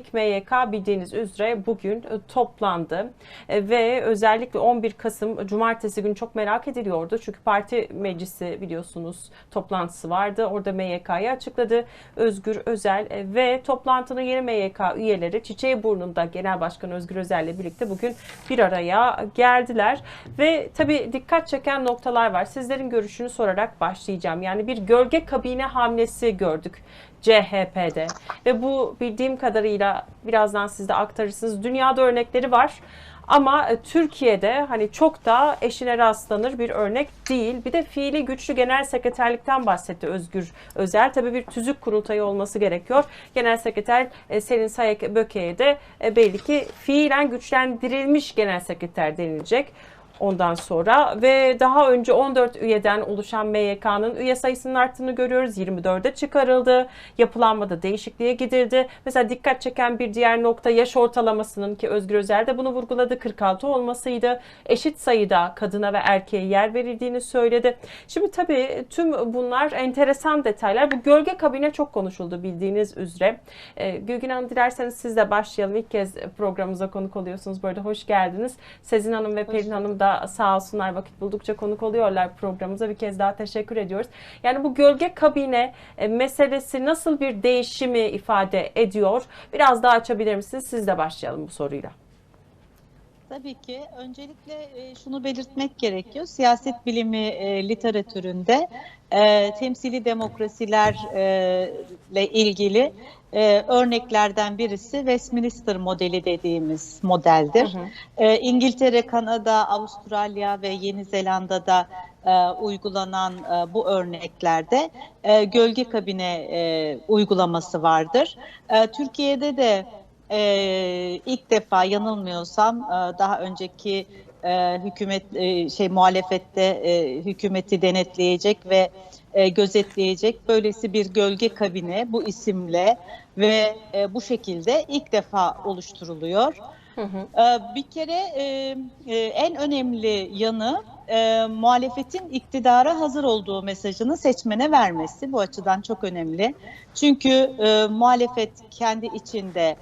ilk MYK bildiğiniz üzere bugün e, toplandı E, ve özellikle 11 Kasım Cumartesi günü çok merak ediliyordu. Çünkü parti meclisi biliyorsunuz toplantısı vardı. Orada MYK'yı açıkladı Özgür Özel e, ve toplantının yeni MYK üyeleri Çiçeğiburnu'nda Genel Başkan Özgür Özel ile birlikte bugün bir araya geldiler ve tabii dikkat çeken noktalar var. Sizlerin görüşünü sorarak başlayacağım. Yani bir gölge kabine hamlesi gördük. CHP'de ve bu bildiğim kadarıyla birazdan siz de aktarırsınız. Dünyada örnekleri var. Ama e, Türkiye'de hani çok da eşine rastlanır bir örnek değil. Bir de fiili güçlü genel sekreterlikten bahsetti Özgür Özel. Tabii bir tüzük kurultayı olması gerekiyor. Genel sekreter e, Selin Sayek Böke'ye de e, belli ki fiilen güçlendirilmiş genel sekreter denilecek ondan sonra ve daha önce 14 üyeden oluşan MYK'nın üye sayısının arttığını görüyoruz. 24'e çıkarıldı. Yapılanmada değişikliğe gidildi. Mesela dikkat çeken bir diğer nokta yaş ortalamasının ki Özgür Özel de bunu vurguladı 46 olmasıydı. Eşit sayıda kadına ve erkeğe yer verildiğini söyledi. Şimdi tabii tüm bunlar enteresan detaylar. Bu gölge kabine çok konuşuldu bildiğiniz üzere. Ee, Gülgün Hanım dilerseniz siz de başlayalım. İlk kez programımıza konuk oluyorsunuz. Bu arada hoş geldiniz. Sezin Hanım ve Pelin Hanım da sağ olsunlar vakit buldukça konuk oluyorlar programımıza. Bir kez daha teşekkür ediyoruz. Yani bu gölge kabine e, meselesi nasıl bir değişimi ifade ediyor? Biraz daha açabilir misiniz? Siz de başlayalım bu soruyla. Tabii ki. Öncelikle e, şunu belirtmek gerekiyor. Siyaset bilimi e, literatüründe e, temsili demokrasilerle ilgili örneklerden birisi Westminster modeli dediğimiz modeldir. Hı hı. İngiltere, Kanada, Avustralya ve Yeni Zelanda'da e, uygulanan e, bu örneklerde e, gölge kabine e, uygulaması vardır. E, Türkiye'de de e, ilk defa yanılmıyorsam e, daha önceki e, hükümet e, şey muhalefette e, hükümeti denetleyecek ve e, gözetleyecek böylesi bir gölge kabine bu isimle ve e, bu şekilde ilk defa oluşturuluyor. Hı hı. Ee, Bir kere e, e, en önemli yanı e, muhalefetin iktidara hazır olduğu mesajını seçmene vermesi. Bu açıdan çok önemli. Çünkü e, muhalefet kendi içinde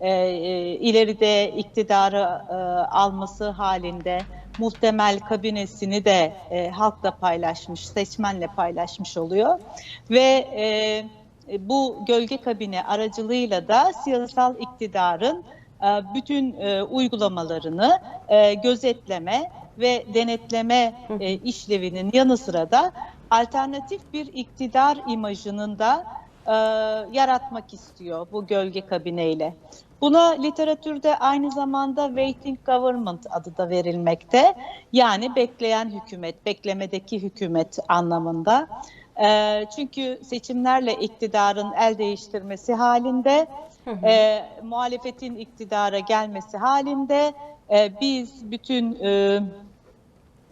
e, e, ileride iktidarı e, alması halinde muhtemel kabinesini de e, halkla paylaşmış, seçmenle paylaşmış oluyor. Ve e, bu gölge kabine aracılığıyla da siyasal iktidarın e, bütün e, uygulamalarını e, gözetleme ve denetleme e, işlevinin yanı sıra da alternatif bir iktidar imajının da e, yaratmak istiyor bu gölge kabineyle. Buna literatürde aynı zamanda waiting government adı da verilmekte. Yani bekleyen hükümet, beklemedeki hükümet anlamında. E, çünkü seçimlerle iktidarın el değiştirmesi halinde e, muhalefetin iktidara gelmesi halinde e, biz bütün e,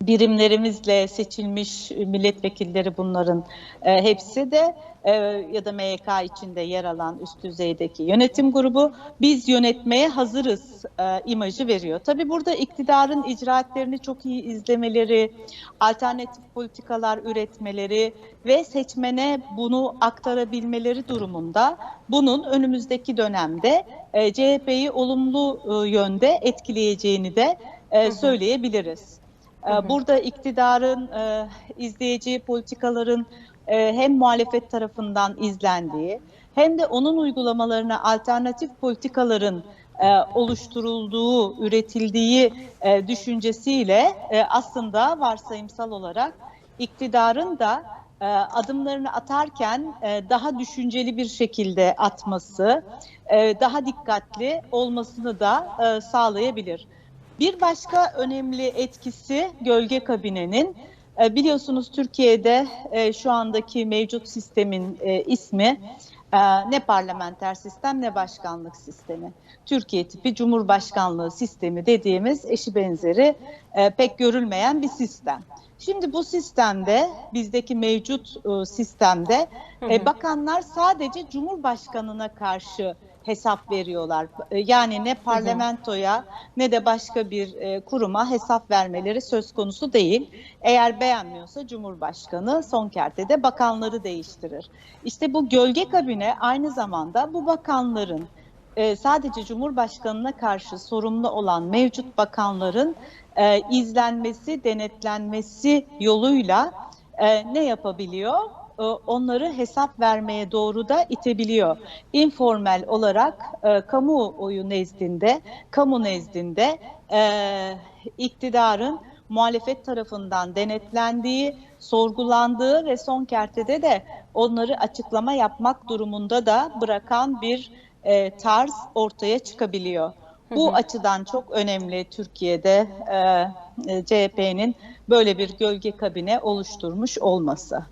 birimlerimizle seçilmiş milletvekilleri bunların e, hepsi de e, ya da MYK içinde yer alan üst düzeydeki yönetim grubu biz yönetmeye hazırız e, imajı veriyor. Tabii burada iktidarın icraatlerini çok iyi izlemeleri, alternatif politikalar üretmeleri ve seçmene bunu aktarabilmeleri durumunda bunun önümüzdeki dönemde e, CHP'yi olumlu e, yönde etkileyeceğini de e, söyleyebiliriz. E, Burada iktidarın e, izleyeceği politikaların e, hem muhalefet tarafından izlendiği hem de onun uygulamalarına alternatif politikaların e, oluşturulduğu, üretildiği düşüncesiyle aslında varsayımsal olarak iktidarın da adımlarını atarken daha düşünceli bir şekilde atması, daha dikkatli olmasını da sağlayabilir. Bir başka önemli etkisi gölge kabinenin e, biliyorsunuz Türkiye'de e, şu andaki mevcut sistemin e, ismi ne parlamenter sistem ne başkanlık sistemi. Türkiye tipi Cumhurbaşkanlığı sistemi dediğimiz eşi benzeri pek görülmeyen bir sistem. Şimdi bu sistemde bizdeki mevcut sistemde bakanlar sadece Cumhurbaşkanına karşı hesap veriyorlar. E, Yani ne parlamentoya ne de başka bir e, kuruma hesap vermeleri söz konusu değil. Eğer beğenmiyorsa Cumhurbaşkanı son kertede bakanları değiştirir. İşte bu gölge kabine aynı zamanda bu bakanların e, sadece Cumhurbaşkanı'na karşı sorumlu olan mevcut bakanların e, izlenmesi, denetlenmesi yoluyla e, ne yapabiliyor? E, onları hesap vermeye doğru da itebiliyor. Informal olarak e, kamuoyu nezdinde, kamu nezdinde e, iktidarın muhalefet tarafından denetlendiği, sorgulandığı ve son kertede de onları açıklama yapmak durumunda da bırakan bir e, tarz ortaya çıkabiliyor. Bu Hı hı. açıdan çok önemli Türkiye'de e, CHP'nin böyle bir gölge kabine oluşturmuş olması.